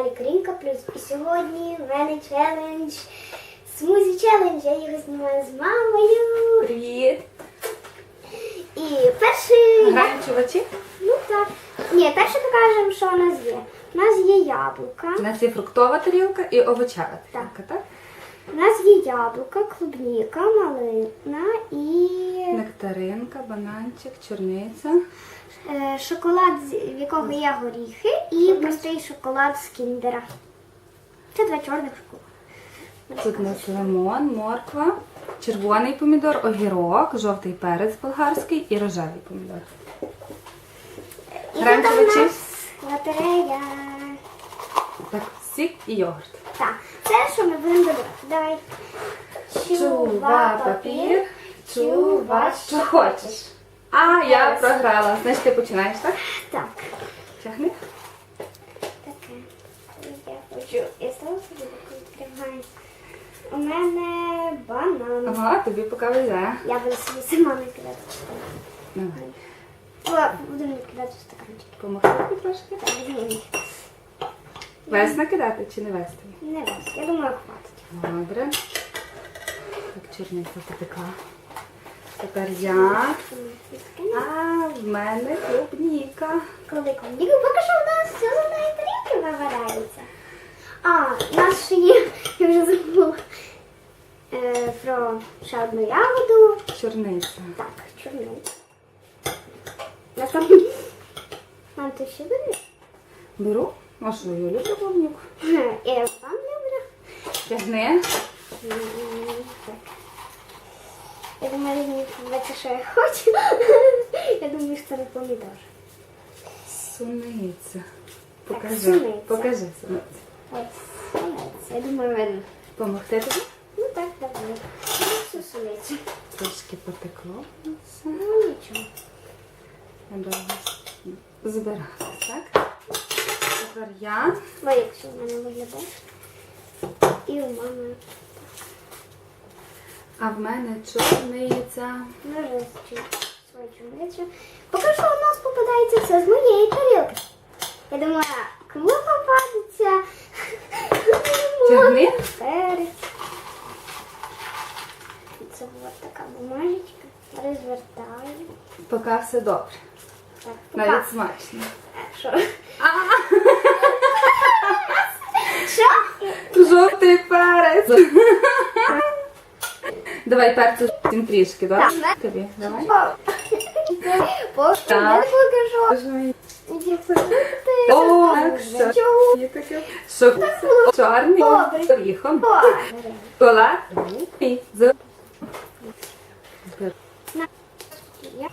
каналі Крінка Плюс. І сьогодні в мене челендж. Смузі челендж. Я його знімаю з мамою. Привіт! І перший. Граємо чувачі? Ну так. Ні, перше покажемо, що у нас є. У нас є яблука. У нас є фруктова тарілка і овочева тарілка, так? У нас є яблука, клубніка, малина і Нектаринка, бананчик, чорниця. е, шоколад, з- в якого є горіхи, і простий шоколад з кіндера. Це два чорних шоколади. Тут у нас лимон, морква, червоний помідор, огірок, жовтий перець болгарський і рожевий помідор. І Граємо тут у нас лотерея. Так, сік і йогурт. Так, це що ми будемо добирати. Давай. Чува папір, чува, що хочеш. А, я програла. Значить, ти починаєш, так? Так. Тягни. Таке. Я хочу. Я стала собі відкриваю. У мене банан. Ага, тобі поки везе. Я буду собі сама накидати. Давай. О, Буду накидати в стаканчики. Помогти тобі трошки. Так, візьми їх. Вес накидати чи не вести? Не раз. Я думаю, хватить. Добре. Так, чорниця потекла. Тепер я. А в мене клубніка. Коли комбіку, поки що в нас все з одної тарілки виваляється. А, у нас ще є, я вже забула е, про ще одну ягоду. Чорниця. Так, чорниця. На там... Мам, ти ще береш? Беру. А що, я люблю клубніку. Я сам люблю. Тягни. Я думаю, мені побачить, що я хочу. Я думаю, що це не помідор. Суниця. Покажи. суниця. Покажи суницю. Ось, молодець. Я думаю, видно. Помогти тобі? Ну так, давай. Ну, всю суницю. Трошки потекло. Ну, нічого. Я довго збирати, так? Тепер я. Ой, якщо в мене виглядає. І у мами А в мене чорниця. ножички. Свою чорницю. Поки що у нас попадається все з моєї тарілки. Я думаю, кому попадеться? Тягни. Перець. Це була така бумажечка. Розвертаю. Поки все добре. Так, Навіть смачно. Що? Що? Жовтий перець. Давай перцю тим трішки, так? Так. Тобі, давай. Так. я покажу. О, так, що? Чого? Є таке. Що? Чорний Добре. з. Кола. І з- Я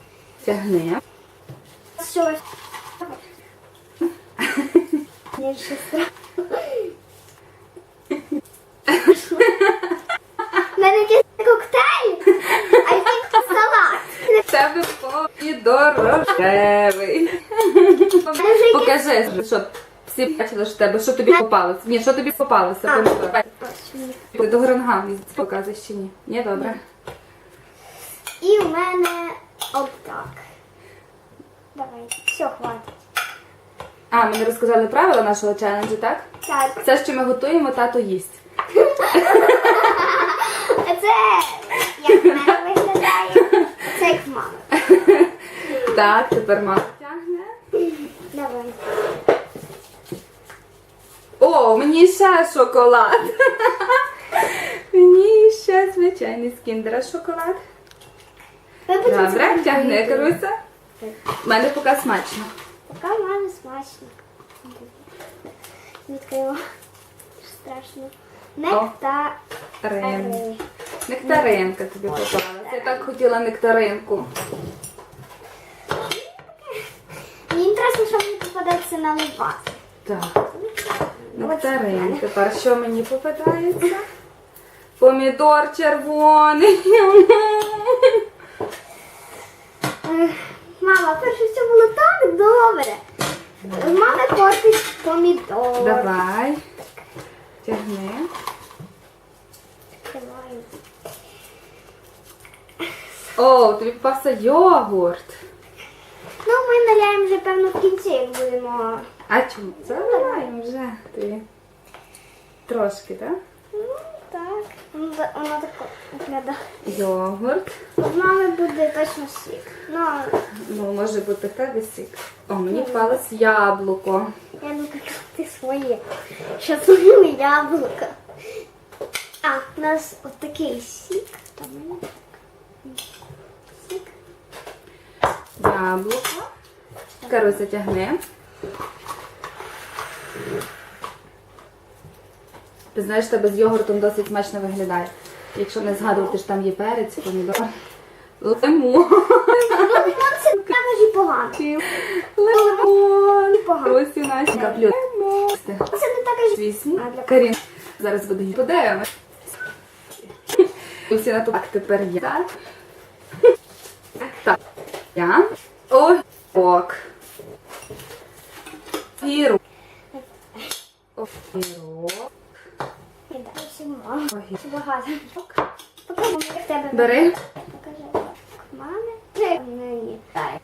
Тягни. щось. Я щось. У мене якийсь коктейль, а якийсь салат. В тебе помідор рожевий. Покажи, щоб всі бачили, що тебе, що тобі попалося. Ні, що тобі попалося. Мені. Ти до грангам показуєш чи ні? Ні, добре. І у мене отак. Давай, все, хватить. А, ми не розказали правила нашого челенджу, так? Так, Все, що ми готуємо, тато їсть. це як в мене виглядає. Це як в мами. Так, тепер мама тягне. Давай. О, мені ще шоколад. Мені ще звичайний з кіндера шоколад. Добре, тягни. Каруся. У мене поки смачно. Пока мамі смачно. Відкрила. Страшно. Нектар. Рин. Нектаринка тобі попалася. Я так хотіла нектаринку. Мені інтересно, що мені попадається на либас. Так, нектарин. Тепер що мені попадається? Помідор червоний. Мама, перше все було так добре. Мама кортить помідор. Давай. Тягни. О, тобі попався йогурт. Ну, вже, певно, в кінці, як будемо А чому? Заливай вже ти. Трошки, так? Ну, так. Воно та- Воно тако виглядає. Йогурт. В мами буде точно сік. Ну, Ну, може бути тебе сік. О, мені впалось яблуко. я не ти своє. Своє яблуко. А, у нас от такий сік. Там у мене так. Сік. Яблуко. Каруся тягни. Ти знаєш, тебе з йогуртом досить смачно виглядає. Якщо не згадувати, що там є перець, помідор. Лимон. Це також і погано. Лимон. Ось і наші каплю. Це не також і Вісім. Карін. Зараз буде подивимось. Всі на так тепер я. Так. Так. Я. Огірок. Огірок. Огірок. Огірок. Багато. Покажи, як тебе. Бери. Покажи. Так, в. Три. Ні. Так.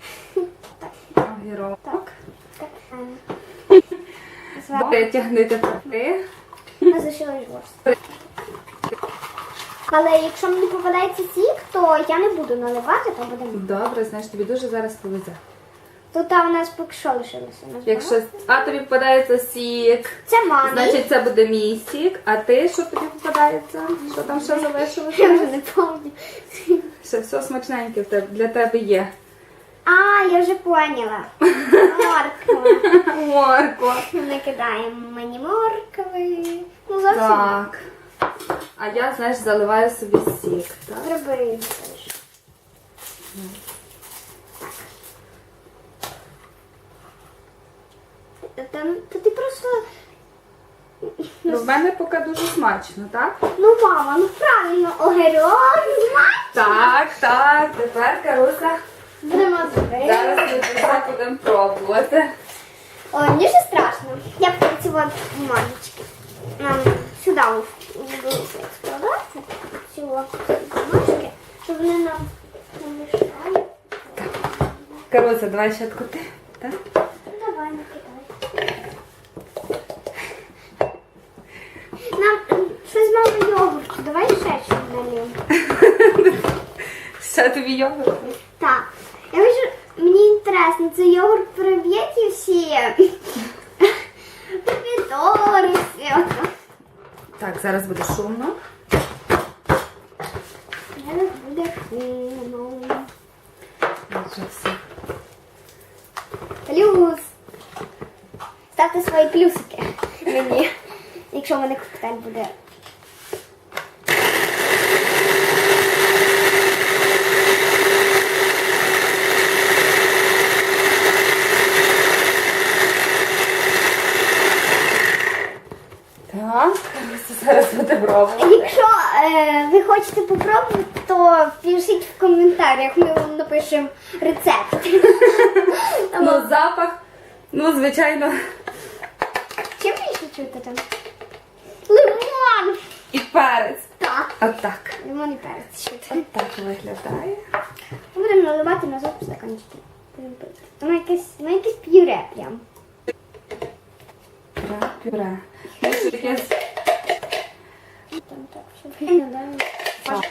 Так. Огірок. Так. Зверху. Витягни тепер ти. Я зашила жорстко. Але якщо мені попадається сік, то я не буду наливати, то буде. Добре, знаєш, тобі дуже зараз повезе. Тут а, у нас поки що лишилося. У нас Якщо багато. а тобі попадається сік, Це мамі. значить це буде мій сік, а ти що тобі попадається? Що там ще я вже не пам'ятаю. Все, все смачненьке в тебе- для тебе є. А, я вже поняла. Морква. Морква. Накидаємо мені моркви. Ну, зовсім. Так. А я, знаєш, заливаю собі сік. Так? Його теж. Так. Та, та ти просто. Ну, в мене поки дуже смачно, так? Ну, мама, ну правильно, огірок, смачно. Так, так. Тепер Каруся. Будемо зробити. Зараз ми все будемо пробувати. Ой, мені ще страшно. Я от бумажечки. Нам сюди буду складати. Ці бумажки, щоб вони нам не мішали. Каруся, давай ще ти. Так? Ну, Давай, накидай. Нам м, щось мало йогурту. Давай ще щось налємо. Ще тобі йогурт. Так. Я хочу, мені інтересно, це йогурт ті всі помідори, все. Так, зараз буде шумно. Зараз буде шумно. Вже все. Плюс. Ставте свої плюсики мені, якщо в мене коктейль буде. Так, Каруся зараз буде пробувати. Якщо е, ви хочете попробувати, то пишіть в коментарях, ми вам напишемо рецепт. Ну, запах, ну, звичайно, Чим більше чути там? Лимон! і перець. Так. Отак. Лимон і перець чути. Так виглядає. Ми будемо наливати назад в стаканчики. Будемо пити. Воно якесь, воно якесь п'юре прям. Пюре, пюре. Ну, Там так, щоб виглядало. Так,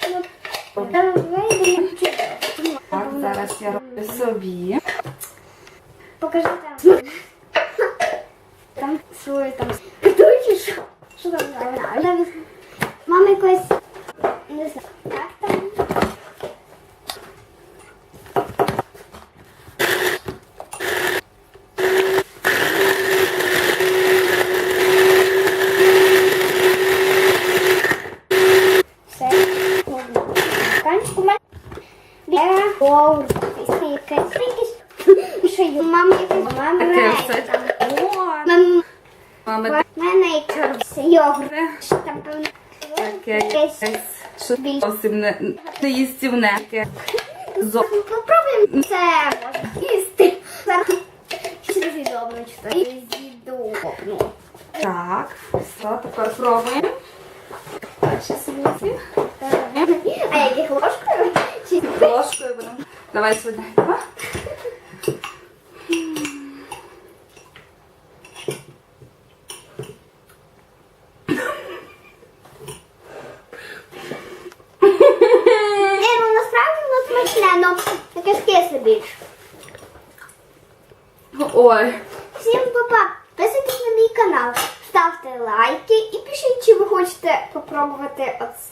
зараз я роблю собі. Покажи там. Там свої там. Що? Там? Мами Мама якось, не знаю, як там. Все, можна. Канчику мене. Є. Оу, якась якась. Мама якась, мама Таке все. О, Мама, Мама, в мене якийсь йогурт. таке, Там певно. таке якесь. що зовсім не, не їстівне. Таке. Зо- Попробуємо це можна їсти. Зараз щось. Так, все, тепер пробуємо. Дальше собі. А яких ложкою? Чи Ложкою будемо. Давай сюди. Більше. Ой. Всім па-па! Підписуйтесь на мій канал, ставте лайки і пишіть, чи ви хочете попробувати оце.